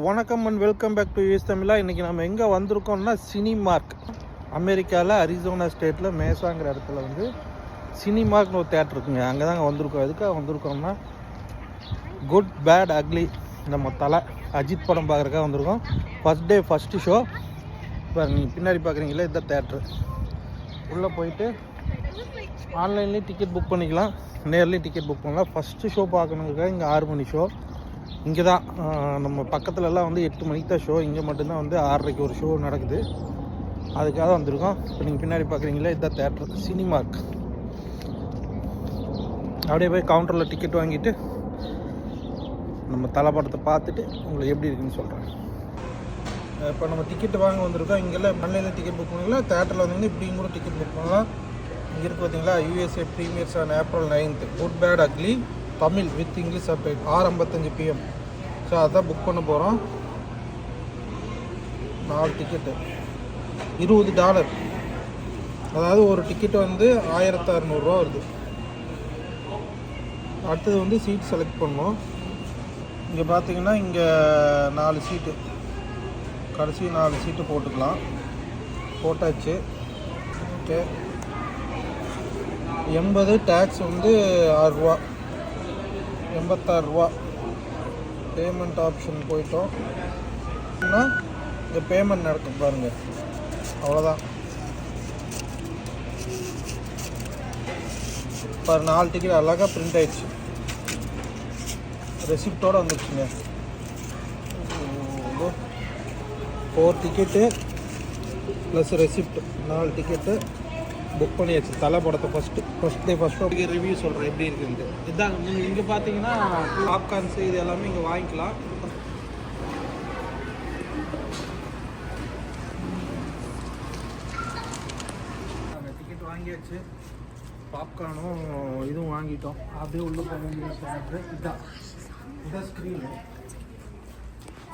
வணக்கம் and welcome back to use Tamizha இன்றைக்கி நம்ம எங்கே வந்திருக்கோம்னா சினிமார்க் அமெரிக்காவில் அரிசோனா ஸ்டேட்டில் மேசாங்கிற இடத்துல வந்து சினிமார்க்னு ஒரு தேட்டர் இருக்குங்க. அங்கே தாங்க வந்திருக்கோம். எதுக்காக வந்திருக்கோம்னா குட் பேட் அக்லி நம்ம தலை அஜித் படம் பார்க்குறக்காக வந்திருக்கோம். ஃபஸ்ட் டே ஃபஸ்ட்டு ஷோ இப்போ நீங்கள் பின்னாடி பார்க்குறீங்களே இந்த தேட்ரு உள்ளே போயிட்டு ஆன்லைன்லேயும் டிக்கெட் புக் பண்ணிக்கலாம். நேர்லேயும் டிக்கெட் புக் பண்ணலாம். ஃபஸ்ட்டு ஷோ பார்க்கணுங்கிறக்காக இங்கே ஆறு மணி ஷோ இங்கே தான் நம்ம பக்கத்துலலாம் வந்து எட்டு மணிக்கு தான் ஷோ இங்கே மட்டும்தான் வந்து ஆறரைக்கு ஒரு ஷோ நடக்குது. அதுக்காக வந்திருக்கோம். இப்போ நீங்கள் பின்னாடி பார்க்குறீங்களே இதுதான் தேட்டர் சினிமார்க் அப்படியே போய் கவுண்டரில் டிக்கெட் வாங்கிட்டு நம்ம தலைப்படத்தை பார்த்துட்டு உங்களுக்கு எப்படி இருக்குன்னு சொல்கிறேன் இப்போ நம்ம டிக்கெட் வாங்க வந்திருக்கோம். இங்கெல்லாம் மண்ணில் டிக்கெட் புக் பண்ணிங்களா? தேட்டரில் வந்தீங்கன்னா இப்படியும் கூட டிக்கெட் புக் பண்ணலாம். இங்கே இருக்கு பார்த்தீங்களா USA premieres on April ninth good bad ugly Tamil with English சப்டைட் ஆறு ஐம்பத்தஞ்சு பிஎம் ஸோ அதான் புக் பண்ண போகிறோம் நாலு டிக்கெட்டு இருபது டாலர் அதாவது ஒரு டிக்கெட் வந்து ஆயிரத்து அறநூறுரூவா வருது. அடுத்தது வந்து சீட் செலக்ட் பண்ணோம் இங்கே பார்த்தீங்கன்னா இங்கே நாலு சீட்டு கடைசி நாலு சீட்டு போட்டுக்கலாம். போட்டாச்சு. ஓகே எண்பது டேக்ஸ் வந்து ஆறுரூவா எண்பத்தாறு ரூபா பேமெண்ட் ஆப்ஷன் போயிட்டோம் இந்த பேமெண்ட் நடக்கும் பாருங்கள் அவ்வளோதான் பாரு நாலு டிக்கெட் அழகாக பிரிண்ட் ஆயிடுச்சு ரெசிப்டோடு வந்துடுச்சுங்க ஃபோர் டிக்கெட்டு ப்ளஸ் ரெசிப்ட் நாலு டிக்கெட்டு புக் பண்ணியாச்சு. தலை படத்தை ஃபஸ்ட்டு ஃபஸ்ட் டே ஃபஸ்ட் ஷோக்கு ரிவ்யூ சொல்கிறேன் எப்படி இருக்குன்ட்டு. இதாங்க நீங்கள் இங்கே பார்த்தீங்கன்னா பாப்கார்ன்ஸு இது எல்லாமே இங்கே வாங்கிக்கலாம். டிக்கெட் வாங்கியாச்சு. பாப்கார்னும் இதுவும் வாங்கிட்டோம். அப்படியே உள்ளே போக வேண்டிய இதான். இதான் ஸ்க்ரீனு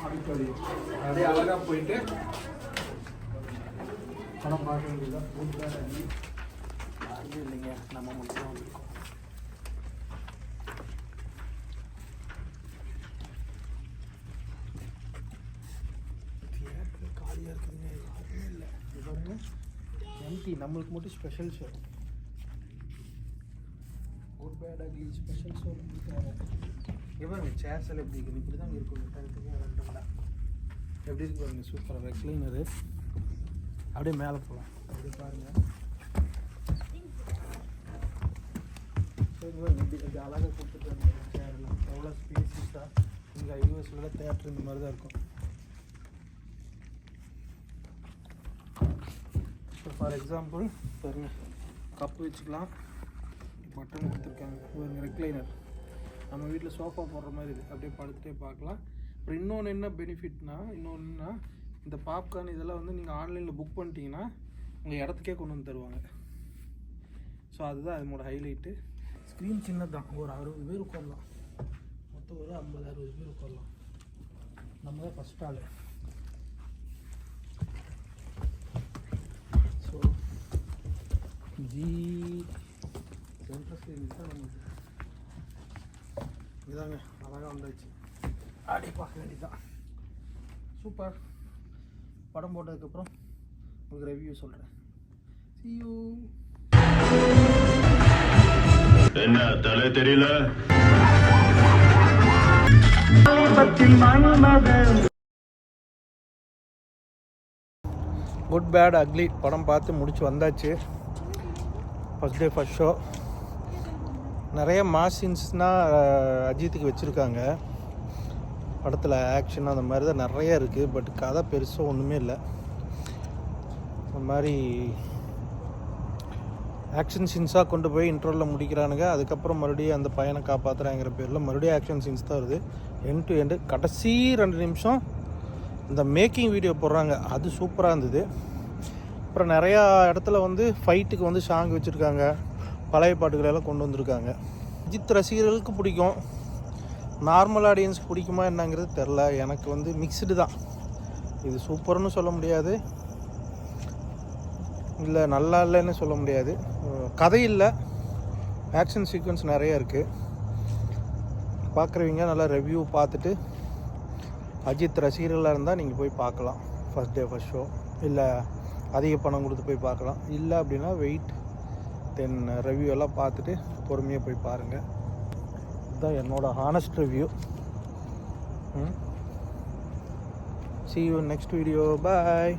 ஆடிட்டோரியம் அப்படியே அழகாக போயிட்டு படம் பார்க்க வேண்டியதாக ஃபுட் பேரண்டி யாருமே இல்லைங்க. நம்ம மட்டும் தான் வந்திருக்கோம். தியேட்டர் காலியாக இருக்குதுங்க. யாருமே இல்லை. இது பாருங்க. எம்டி நம்மளுக்கு மட்டும் special show good bad ugly special show எவ்வளோ சேர்ஸ் எல்லாம் எப்படி இருக்குது இப்படி தான் இருக்கும் ரெண்டு எப்படி இருக்கு பாருங்க? சூப்பராக ரெக்லைனரு அப்படியே மேலே போகலாம். அப்படியே பாருங்கள் சரி பாருங்க இப்படி இப்படி அழகாக கொடுத்துட்டு சேரெல்லாம் எவ்வளோ ஸ்பேசிஸாக இங்கே யூஎஸ்ல தேட்டர் இந்த மாதிரி தான் இருக்கும். இப்போ ஃபார் எக்ஸாம்பிள் பாருங்க. கப்பு வச்சுக்கலாம். பட்டன் கொடுத்துருக்காங்க. பாருங்க ரெக்லைனர் நம்ம வீட்டில் சோஃபா போடுற மாதிரி இருக்குது அப்படியே படுத்துகிட்டே பார்க்கலாம். அப்புறம் இன்னொன்று என்ன பெனிஃபிட்னா இன்னொன்றுனா இந்த பாப்கார்ன் இதெல்லாம் வந்து நீங்கள் ஆன்லைனில் புக் பண்ணிட்டீங்கன்னா உங்கள் இடத்துக்கே கொண்டு வந்து தருவாங்க. ஸோ அதுதான் அதனோட ஹைலைட்டு ஸ்க்ரீன் சின்னதான் ஒரு அறுபது பேர் உட்காரலாம். மொத்தம் ஒரு ஐம்பது அறுபது பேர் உட்காரலாம். நம்ம தான் ஃபஸ்ட் ஆள். ஸோ ஜி சென்ட்ரல் ஸ்க்ரீன் தான் நமக்கு இதாங்க அழகாக வந்தாச்சு. அடி பார்க்க வேண்டியதுதான். சூப்பர் படம் போட்டதுக்கப்புறம் உங்களுக்கு ரிவ்யூ சொல்கிறேன் என்ன தலை தெரியல? குட் பேட் அக்லி படம் பார்த்து முடிச்சு வந்தாச்சு. ஃபஸ்ட் டே ஃபஸ்ட் ஷோ நிறைய மாசின்ஸ்னால் அஜித்துக்கு வச்சுருக்காங்க. படத்தில் ஆக்ஷன் அந்த மாதிரி தான் நிறைய இருக்குது பட் கதை பெருசாக ஒன்றுமே இல்லை. அந்த மாதிரி ஆக்ஷன் சீன்ஸாக கொண்டு போய் இன்ட்ரோலில் முடிக்கிறானுங்க. அதுக்கப்புறம் மறுபடியும் அந்த பையனை காப்பாற்றுறாங்கிற பேரில் மறுபடியும் ஆக்ஷன் சீன்ஸ் தான் வருது. எண்ட் டு எண்டு கடைசி ரெண்டு நிமிஷம் இந்த மேக்கிங் வீடியோ போடுறாங்க. அது சூப்பராக இருந்தது. அப்புறம் நிறையா இடத்துல வந்து ஃபைட்டுக்கு வந்து சாங் வச்சுருக்காங்க. பழைய பாட்டுகளை எல்லாம் கொண்டு வந்திருக்காங்க. அஜித் ரசிகர்களுக்கு பிடிக்கும். நார்மல் ஆடியன்ஸ் பிடிக்குமா என்னங்கிறது தெரில எனக்கு வந்து மிக்சடு தான். இது சூப்பர்னு சொல்ல முடியாது. இல்லை நல்லா இல்லைன்னு சொல்ல முடியாது. கதை இல்லை. ஆக்ஷன் சீக்வன்ஸ் நிறைய இருக்குது பார்க்குறவங்க நல்லா ரிவ்யூ பார்த்துட்டு அஜித் ரசிகர்களாக இருந்தால் நீங்கள் போய் பார்க்கலாம். ஃபஸ்ட் டே ஃபஸ்ட் ஷோ இல்லை அதிக பணம் கொடுத்து போய் பார்க்கலாம். இல்லை அப்படின்னா வெயிட் தென் ரிவ்யூ எல்லாம் பார்த்துட்டு பொறுமையாக போய் பாருங்கள் இதுதான் என்னோட honest review see you next video bye